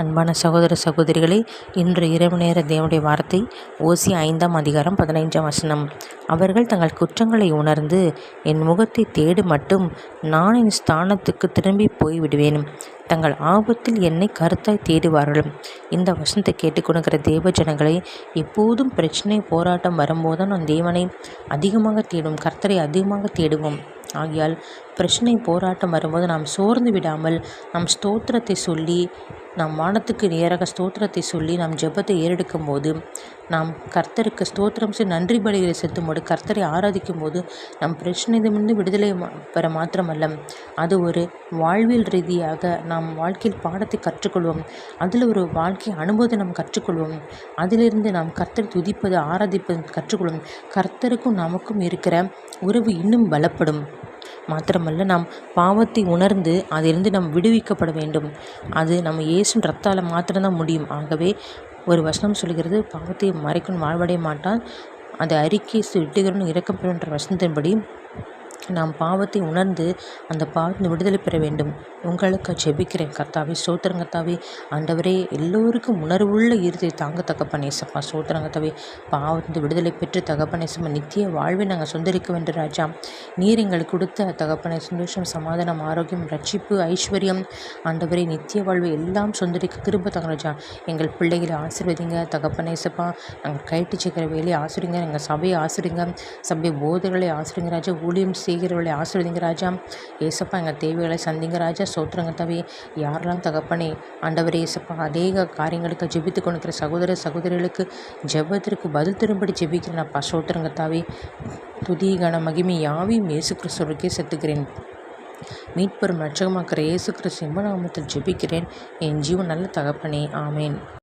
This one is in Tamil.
அன்பான சகோதர சகோதரிகளே இன்று இரவு நேர தேவனுடைய வார்த்தை ஓசி ஐந்தாம் அதிகாரம் பதினைஞ்சாம் வசனம். அவர்கள் தங்கள் குற்றங்களை உணர்ந்து என் முகத்தை தேடு மட்டும் நான் என் ஸ்தானத்துக்கு திரும்பி போய் விடுவேன் தங்கள் ஆபத்தில் என்னை கருத்தாய் தேடுவார்கள். இந்த வசனத்தை கேட்டுக்கொடுக்கிற தேவ ஜனங்களை எப்போதும் பிரச்சனை போராட்டம் வரும்போது நான் தேவனை அதிகமாக தேடும் கர்த்தரை அதிகமாக தேடுவோம். ஆகியால் பிரச்சனை போராட்டம் வரும்போது நாம் சோர்ந்து விடாமல் நம் ஸ்தோத்திரத்தை சொல்லி நாம் வானத்துக்கு நேராக ஸ்தோத்திரத்தை சொல்லி நாம் ஜெபத்தை ஏறெடுக்கும் போது நாம் கர்த்தருக்கு ஸ்தோத்திரம் செய்ய நன்றி பலிகளை செலுத்தும் போது கர்த்தரை ஆராதிக்கும் போது நம் பிரச்சனையிலிருந்து விடுதலை பெற மாத்திரமல்ல அது ஒரு வாழ்வியல் ரீதியாக நாம் வாழ்க்கையில் பாடத்தை கற்றுக்கொள்வோம். அதில் ஒரு வாழ்க்கை அனுபவத்தை நாம் கற்றுக்கொள்வோம். அதிலிருந்து நாம் கர்த்தர் துதிப்பது ஆராதிப்பது கற்றுக்கொள்வோம். கர்த்தருக்கும் நமக்கும் இருக்கிற உறவு இன்னும் பலப்படும். மாத்திரமல்ல நாம் பாவத்தை உணர்ந்து அதிலிருந்து நாம் விடுவிக்கப்பட வேண்டும். அது நம்ம இயேசுவின் ரத்தால் மாத்திரம்தான் முடியும். ஆகவே ஒரு வசனம் சொல்கிறது பாவத்தை மறைக்கணும் வாழ்வடைய மாட்டான். அதை அறிக்கை விட்டுகிறவன் இறக்கப்படும் என்ற வசனத்தின்படி நாம் பாவத்தை உணர்ந்து அந்த பாவத்தின் விடுதலை பெற வேண்டும். உங்களுக்கு ஜெபிக்கிறேன் கர்த்தாவே சோத்திரம் கர்த்தாவே. ஆண்டவரே எல்லோருக்கும் உணர்வுள்ள இருதை தாங்க தகப்பனேசப்பா சோத்திரம் கர்த்தாவே. பாவத்தின் விடுதலை பெற்று தகப்பனேசப்பா நித்திய வாழ்வை நாங்கள் சொந்தரிக்க வேண்டும் ராஜா. நீர் எங்களுக்கு கொடுத்த தகப்பனை சந்தோஷம் சமாதானம் ஆரோக்கியம் ரட்சிப்பு ஐஸ்வர்யம். ஆண்டவரே நித்திய வாழ்வை எல்லாம் சொந்தரிக்க கிருப தங்க ராஜா. எங்கள் பிள்ளைகளை ஆசிர்வதிங்க தகப்பனேசப்பா நாங்கள் கைட்டு சேர்க்கிற வேலையை ஆசிரிங்க எங்கள் சபையை ஆசிரிங்க. சபை போதைகளை ஆசிரிங்க ராஜா. ஊழியம் செய்கிறவர்களை ஆசிர்வதிங்க ராஜா ஏசப்பா எங்கள் தேவைகளை சந்திங்க ராஜா சோற்றுங்க தவி யாரெல்லாம் தகப்பனே ஆண்டவர் ஏசப்பா அநேக காரியங்களுக்கு ஜெபித்து கொண்டிருக்கிற சகோதர சகோதரிகளுக்கு ஜெபத்திற்கு பதில் திரும்படி ஜெபிக்கிறேன்ப்பா சோத்திரங்க தாவி துதி கன மகிமை யாவையும் இயேசு கிறிஸ்துவருக்கே செத்துக்கிறேன். மீட்பெரும் ரட்சகமாக்கிற இயேசு கிறிஸ்து நாமத்தில் ஜெபிக்கிறேன். என் ஜீவன் நல்ல தகப்பனே. ஆமேன்.